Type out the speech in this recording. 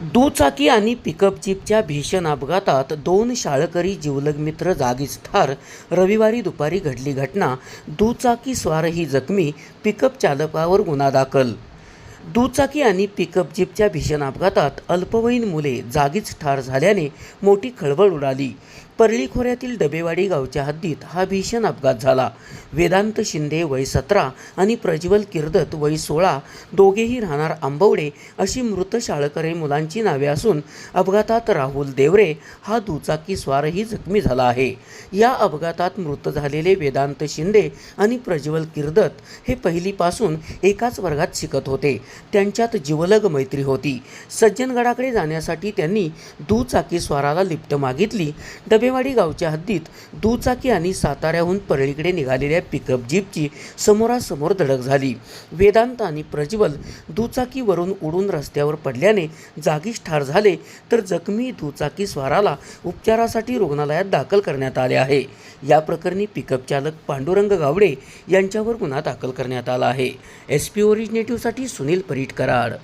दुचाकी आणि पिकअप जीपच्या भीषण अपघातात दोन शाळकरी जीवलग मित्र जागीच ठार. रविवारी दुपारी घडली घटना. दुचाकी स्वारही जखमी. पिकअप चालकावर गुन्हा दाखल. दुचाकी आणि पिकअप जीपच्या भीषण अपघातात अल्पवयीन मुले जागीच ठार झाल्याने मोठी खळबळ उडाली. परळी खोऱ्यातील डबेवाडी गावच्या हद्दीत हा भीषण अपघात झाला. वेदांत शिंदे वय सतरा आणि प्रज्वल किर्दत वय सोळा दोघेही राहणार आंबवडे अशी मृत शाळकरे मुलांची नावे असून अपघातात राहुल देवरे हा दुचाकी स्वारही जखमी झाला आहे. या अपघातात मृत झालेले वेदांत शिंदे आणि प्रज्वल किर्दत हे पहिलीपासून एकाच वर्गात शिकत होते. त्यांच्यात जिवलग मैत्री होती. सज्जनगडाकडे जाण्यासाठी त्यांनी दुचाकी स्वाराला लिफ्ट मागितली. डबेवाडी गावच्या हद्दीत दुचाकी आणि साताऱ्याहून परळीकडे निघालेल्या पिकअप जीपची समोरासमोर धडक झाली. वेदांत आणि प्रज्वल दुचाकीवरून उडून रस्त्यावर पडल्याने जागीच ठार झाले तर जखमी दुचाकी स्वाराला उपचारासाठी रुग्णालयात दाखल करण्यात आले आहे. या प्रकरणी पिकअप चालक पांडुरंग गावडे यांच्यावर गुन्हा दाखल करण्यात आला आहे. एस पी ओरिजिनेटिव्हसाठी सुनील परीट कराड.